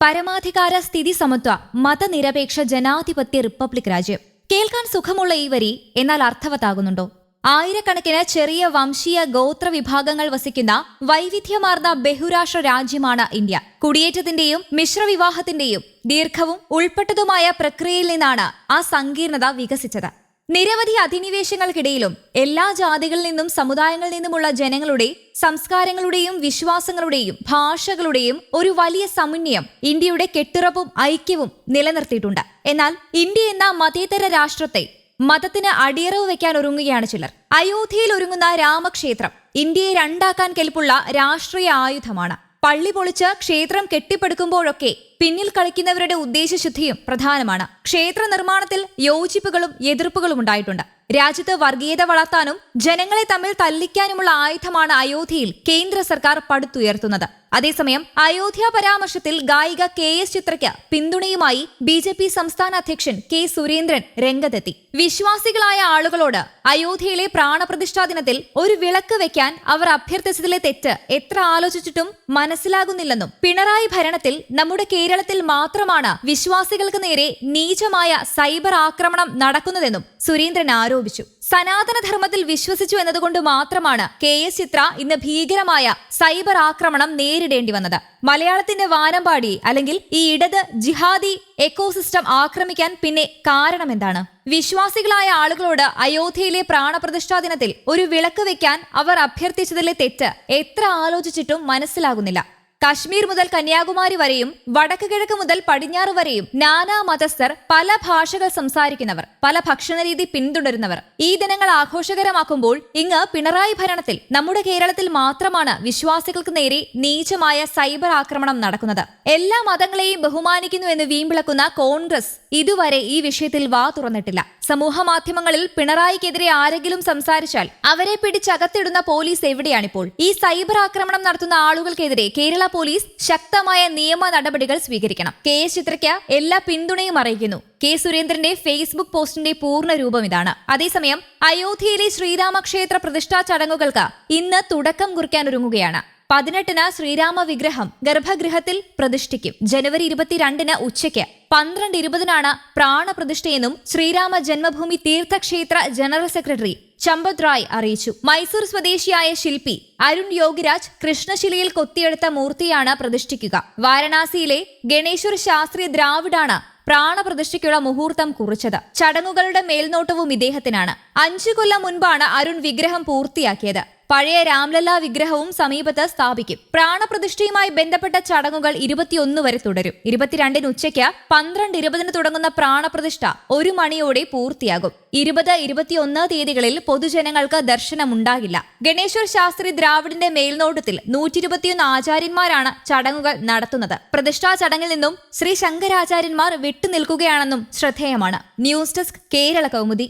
പരമാധികാര സ്ഥിതി സമത്വ മതനിരപേക്ഷ ജനാധിപത്യ റിപ്പബ്ലിക് രാജ്യം. കേൾക്കാൻ സുഖമുള്ള ഈ വരി എന്നാൽ അർത്ഥവത്താകുന്നുണ്ടോ? ആയിരക്കണക്കിന് ചെറിയ വംശീയ ഗോത്ര വിഭാഗങ്ങൾ വസിക്കുന്ന വൈവിധ്യമാർന്ന ബഹുരാഷ്ട്ര രാജ്യമാണ് ഇന്ത്യ. കുടിയേറ്റത്തിന്റെയും മിശ്രവിവാഹത്തിന്റെയും ദീർഘവും ഉൾപ്പെട്ടതുമായ പ്രക്രിയയിൽ നിന്നാണ് ആ സങ്കീർണത വികസിച്ചത്. നിരവധി അധിനിവേശങ്ങൾക്കിടയിലും എല്ലാ ജാതികളിൽ നിന്നും സമുദായങ്ങളിൽ നിന്നുമുള്ള ജനങ്ങളുടെ സംസ്കാരങ്ങളുടെയും വിശ്വാസങ്ങളുടെയും ഭാഷകളുടെയും ഒരു വലിയ സമന്വയം ഇന്ത്യയുടെ കെട്ടുറപ്പും ഐക്യവും നിലനിർത്തിയിട്ടുണ്ട്. എന്നാൽ ഇന്ത്യ എന്ന മതേതര രാഷ്ട്രത്തെ മതത്തിന് അടിയറവ് വെക്കാൻ ഒരുങ്ങുകയാണ് ചിലർ. അയോധ്യയിൽ ഒരുങ്ങുന്ന രാമക്ഷേത്രം ഇന്ത്യയെ രണ്ടാക്കാൻ കെൽപ്പുള്ള രാഷ്ട്രീയ ആയുധമാണ്. പള്ളി പൊളിച്ച് ക്ഷേത്രം കെട്ടിപ്പടുക്കുമ്പോഴൊക്കെ പിന്നിൽ കളിക്കുന്നവരുടെ ഉദ്ദേശശുദ്ധിയും പ്രധാനമാണ്. ക്ഷേത്ര നിർമ്മാണത്തിൽ യോജിപ്പുകളും എതിർപ്പുകളും ഉണ്ടായിട്ടുണ്ട്. രാജ്യത്ത് വർഗീയത വളർത്താനും ജനങ്ങളെ തമ്മിൽ തല്ലിക്കാനുമുള്ള ആയുധമാണ് അയോധ്യയിൽ കേന്ദ്ര സർക്കാർ പടുത്തുയർത്തുന്നത്. അതേസമയം അയോധ്യ പരാമർശത്തിൽ ഗായിക കെ എസ് ചിത്രയ്ക്ക് പിന്തുണയുമായി ബി ജെ പി സംസ്ഥാന അധ്യക്ഷൻ കെ സുരേന്ദ്രൻ രംഗത്തെത്തി. വിശ്വാസികളായ ആളുകളോട് അയോധ്യയിലെ പ്രാണപ്രതിഷ്ഠാ ദിനത്തിൽ ഒരു വിളക്ക് വെക്കാൻ അവർ അഭ്യർത്ഥിച്ചതിലെ തെറ്റ് എത്ര ആലോചിച്ചിട്ടും മനസ്സിലാകുന്നില്ലെന്നും പിണറായി ഭരണത്തിൽ നമ്മുടെ കേരളത്തിൽ മാത്രമാണ് വിശ്വാസികൾക്ക് നേരെ നീചമായ സൈബർ ആക്രമണം നടക്കുന്നതെന്നും സുരേന്ദ്രൻ ആരോപിച്ചു. സനാതനധർമ്മത്തിൽ വിശ്വസിച്ചു എന്നതുകൊണ്ട് മാത്രമാണ് കെ എസ് ചിത്ര ഇന്ന് ഭീകരമായ സൈബർ ആക്രമണം നേരിടേണ്ടി വന്നത്. മലയാളത്തിന്റെ വാനമ്പാടി അല്ലെങ്കിൽ ഈ ഇടത് ജിഹാദി എക്കോസിസ്റ്റം ആക്രമിക്കാൻ പിന്നെ കാരണം എന്താണ്? വിശ്വാസികളായ ആളുകളോട് അയോധ്യയിലെ പ്രാണപ്രതിഷ്ഠാ ദിനത്തിൽ ഒരു വിളക്ക് വെക്കാൻ അവർ അഭ്യർത്ഥിച്ചതിലെ തെറ്റ് എത്ര ആലോചിച്ചിട്ടും മനസ്സിലാകുന്നില്ല. കശ്മീർ മുതൽ കന്യാകുമാരി വരെയും വടക്ക് കിഴക്ക് മുതൽ പടിഞ്ഞാറ് വരെയും നാനാ മതസ്ഥർ പല ഭാഷകൾ സംസാരിക്കുന്നവർ പല ഭക്ഷണരീതി പിന്തുടരുന്നവർ. ഈ ദിനങ്ങൾ ആഘോഷകരമാക്കുമ്പോൾ ഇങ്ങ് പിണറായി ഭരണത്തിൽ നമ്മുടെ കേരളത്തിൽ മാത്രമാണ് വിശ്വാസികൾക്ക് നേരെ നീചമായ സൈബർ ആക്രമണം നടക്കുന്നത്. എല്ലാ മതങ്ങളെയും ബഹുമാനിക്കുന്നു എന്ന് വീമ്പിളക്കുന്ന കോൺഗ്രസ് ഇതുവരെ ഈ വിഷയത്തിൽ വാ തുറന്നിട്ടില്ല. സമൂഹ മാധ്യമങ്ങളിൽ പിണറായിക്കെതിരെ ആരെങ്കിലും സംസാരിച്ചാൽ അവരെ പിടിച്ചകത്തിടുന്ന പോലീസ് എവിടെയാണിപ്പോൾ? ഈ സൈബർ ആക്രമണം നടത്തുന്ന ആളുകൾക്കെതിരെ കേരള പോലീസ് ശക്തമായ നിയമ നടപടികൾ സ്വീകരിക്കണം. കെ എസ് ചിത്രയ്ക്ക് എല്ലാ പിന്തുണയും അറിയിക്കുന്നു. കെ സുരേന്ദ്രന്റെ ഫേസ്ബുക്ക് പോസ്റ്റിന്റെ പൂർണ രൂപം ഇതാണ്. അതേസമയം അയോധ്യയിലെ ശ്രീരാമക്ഷേത്ര പ്രതിഷ്ഠാ ചടങ്ങുകൾക്ക് ഇന്ന് തുടക്കം കുറിക്കാനൊരുങ്ങുകയാണ് പതിനെട്ടിന് ശ്രീരാമ വിഗ്രഹം ഗർഭഗൃഹത്തിൽ പ്രതിഷ്ഠിക്കും. ജനുവരി ഇരുപത്തിരണ്ടിന് ഉച്ചയ്ക്ക് പന്ത്രണ്ട് ഇരുപതിനാണ് പ്രാണപ്രതിഷ്ഠയെന്നും ശ്രീരാമ ജന്മഭൂമി തീർത്ഥക്ഷേത്ര ജനറൽ സെക്രട്ടറി ചമ്പത് റായ് അറിയിച്ചു. മൈസൂർ സ്വദേശിയായ ശില്പി അരുൺ യോഗിരാജ് കൃഷ്ണശിലയിൽ കൊത്തിയെടുത്ത മൂർത്തിയാണ് പ്രതിഷ്ഠിക്കുക. വാരണാസിയിലെ ഗണേശ്വർ ശാസ്ത്രി ദ്രാവിഡാണ് പ്രാണപ്രതിഷ്ഠയ്ക്കുള്ള മുഹൂർത്തം കുറിച്ചത്. ചടങ്ങുകളുടെ മേൽനോട്ടവും ഇദ്ദേഹത്തിനാണ്. അഞ്ചു കൊല്ലം മുൻപാണ് അരുൺ വിഗ്രഹം പൂർത്തിയാക്കിയത്. പഴയ രാംലല്ല വിഗ്രഹവും സമീപത്ത് സ്ഥാപിക്കും. പ്രാണപ്രതിഷ്ഠയുമായി ബന്ധപ്പെട്ട ചടങ്ങുകൾ ഇരുപത്തിയൊന്ന് വരെ തുടരും. ഇരുപത്തിരണ്ടിന് ഉച്ചയ്ക്ക് പന്ത്രണ്ട് ഇരുപതിന് തുടങ്ങുന്ന പ്രാണപ്രതിഷ്ഠ ഒരു മണിയോടെ പൂർത്തിയാകും. ഇരുപത് ഇരുപത്തിയൊന്ന് തീയതികളിൽ പൊതുജനങ്ങൾക്ക് ദർശനമുണ്ടാകില്ല. ഗണേശ്വർ ശാസ്ത്രി ദ്രാവിഡിന്റെ മേൽനോട്ടത്തിൽ നൂറ്റി ഇരുപത്തിയൊന്ന് ആചാര്യന്മാരാണ് ചടങ്ങുകൾ നടത്തുന്നത്. പ്രതിഷ്ഠാ ചടങ്ങിൽ നിന്നും ശ്രീ ശങ്കരാചാര്യന്മാർ വിട്ടുനിൽക്കുകയാണെന്നും ശ്രദ്ധേയമാണ്. News desk Kerala Kaumudi.